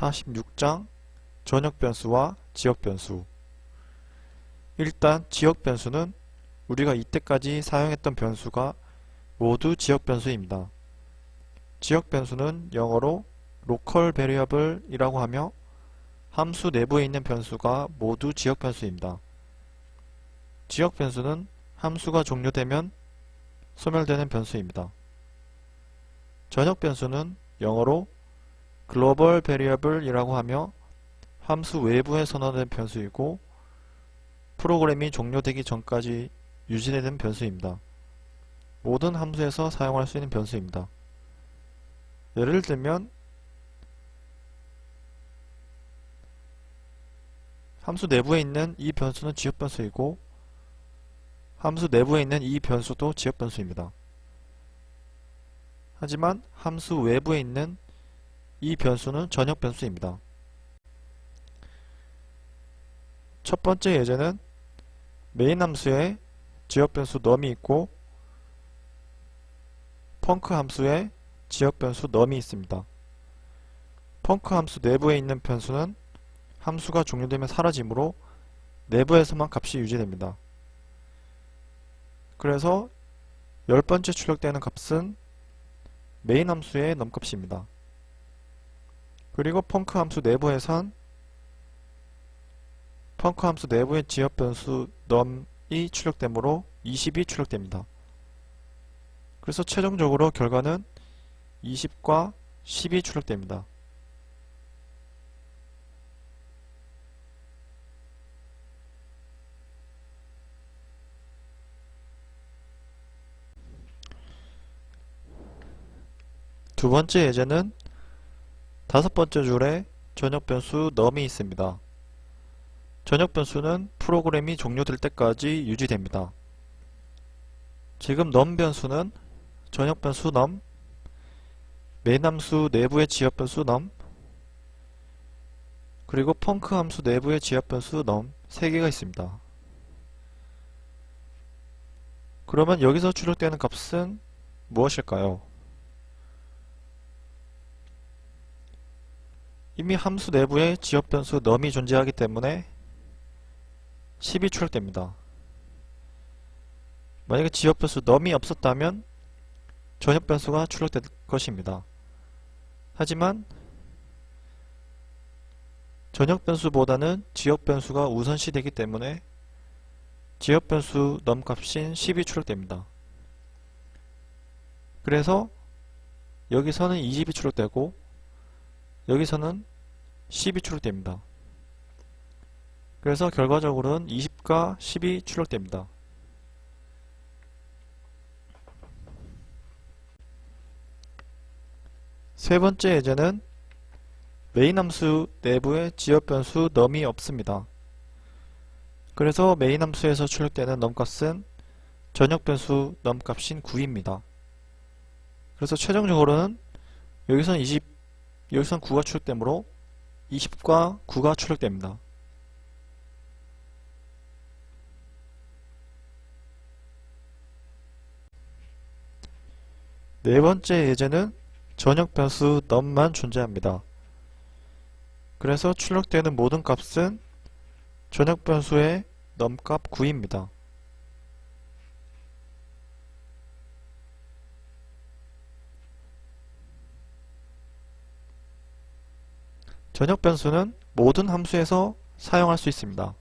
46장 전역 변수와 지역 변수 일단 지역 변수는 우리가 이때까지 사용했던 변수가 모두 지역 변수입니다. 지역 변수는 영어로 local variable 이라고 하며 함수 내부에 있는 변수가 모두 지역 변수입니다. 지역 변수는 함수가 종료되면 소멸되는 변수입니다. 전역 변수는 영어로 글로벌 베리어블 이라고 하며 함수 외부에 선언된 변수이고 프로그램이 종료되기 전까지 유지되는 변수입니다. 모든 함수에서 사용할 수 있는 변수입니다. 예를 들면 함수 내부에 있는 이 변수는 지역 변수이고 함수 내부에 있는 이 변수도 지역 변수입니다. 하지만 함수 외부에 있는 이 변수는 전역 변수입니다. 첫 번째 예제는 메인 함수에 지역 변수 num이 있고 펑크 함수에 지역 변수 num이 있습니다. 펑크 함수 내부에 있는 변수는 함수가 종료되면 사라지므로 내부에서만 값이 유지됩니다. 그래서 열 번째 출력되는 값은 메인 함수의 num 값입니다. 그리고 펑크 함수 내부에선 펑크 함수 내부의 지역 변수 num이 출력되므로 20이 출력됩니다. 그래서 최종적으로 결과는 20과 10이 출력됩니다. 두 번째 예제는 다섯 번째 줄에 전역 변수 num이 있습니다. 전역 변수는 프로그램이 종료될 때까지 유지됩니다. 지금 num 변수는 전역 변수 num, 메인 함수 내부의 지역 변수 num, 그리고 펑크 함수 내부의 지역 변수 num 3개가 있습니다. 그러면 여기서 출력되는 값은 무엇일까요? 이미 함수 내부에 지역 변수 num이 존재하기 때문에 10이 출력됩니다. 만약에 지역 변수 num이 없었다면 전역 변수가 출력될 것입니다. 하지만 전역 변수보다는 지역 변수가 우선시 되기 때문에 지역 변수 num 값인 10이 출력됩니다. 그래서 여기서는 20이 출력되고 여기서는 10이 출력됩니다. 그래서 결과적으로는 20과 10이 출력됩니다. 세 번째 예제는 메인 함수 내부에 지역 변수 num이 없습니다. 그래서 메인 함수에서 출력되는 num 값은 전역 변수 num 값인 9입니다. 그래서 최종적으로는 여기서는 20, 여기서는 9가 출력되므로 20과 9가 출력됩니다. 네 번째 예제는 전역 변수 num만 존재합니다. 그래서 출력되는 모든 값은 전역 변수의 num 값 9입니다. 전역 변수는 모든 함수에서 사용할 수 있습니다.